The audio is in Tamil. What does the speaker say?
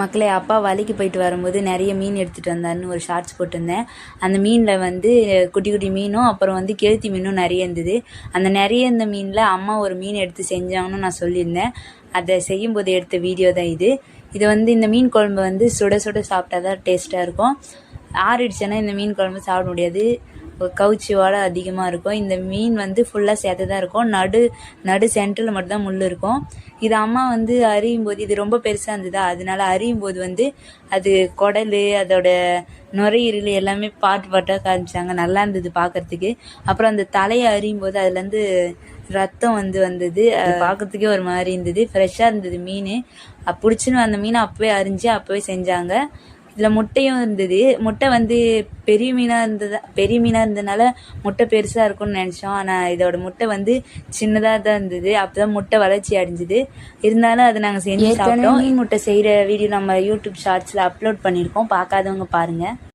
மக்களே அப்பா வலைக்கு போயிட்டு வரும்போது நிறைய மீன் எடுத்துகிட்டு வந்தாருன்னு ஒரு ஷார்ட்ஸ் போட்டிருந்தேன். அந்த மீனில் வந்து குட்டி குட்டி மீனும் அப்புறம் வந்து கெழுத்தி மீனும் நிறைய இருந்தது. அந்த நிறைய இருந்த மீனில் அம்மா ஒரு மீன் எடுத்து செஞ்சாங்கன்னு நான் சொல்லியிருந்தேன். அதை செய்யும்போது எடுத்த வீடியோ தான் இது. இது வந்து இந்த மீன் குழம்பு வந்து சுட சுட சாப்பிட்டா தான் டேஸ்ட்டாக இருக்கும். ஆறிடுச்சுன்னா இந்த மீன் குழம்பு சாப்பிட முடியாது. கவுச்சி வாடை அதிகமாக இருக்கும். இந்த மீன் வந்து ஃபுல்லாக சேர்த்து தான் இருக்கும். நடு நடு சென்டரில் மட்டும்தான் முள் இருக்கும். இது அம்மா வந்து அறியும் போது இது ரொம்ப பெருசாக இருந்ததா? அதனால அறியும் போது வந்து அது குடல் அதோட நுரையீரல் எல்லாமே பாட்டு பாட்டாக காமிச்சாங்க. நல்லா இருந்தது பார்க்கறதுக்கு அப்புறம் அந்த தலையை அறியும் போது அதுலேருந்து ரத்தம் வந்து வந்தது. பார்க்கறதுக்கே ஒரு மாதிரி இருந்தது. ஃப்ரெஷ்ஷாக இருந்தது மீன். பிடிச்சின்னு அந்த மீனை அப்போவே அரிஞ்சு அப்போவே செஞ்சாங்க. இதில் முட்டையும் இருந்தது. முட்டை வந்து பெரிய மீனாக இருந்தது பெரிய மீனாக இருந்ததுனால முட்டை பெருசாக இருக்கும்னு நினச்சோம். ஆனால் இதோட முட்டை வந்து சின்னதாக தான் இருந்தது. அப்போ தான் முட்டை வளர்ச்சி அடைஞ்சுது. இருந்தாலும் அதை நாங்கள் செஞ்சு சாப்பிட்டோம். மீன் முட்டை செய்கிற வீடியோ நம்ம யூடியூப் ஷார்ட்ஸில் அப்லோட் பண்ணியிருக்கோம். பார்க்காதவங்க பாருங்கள்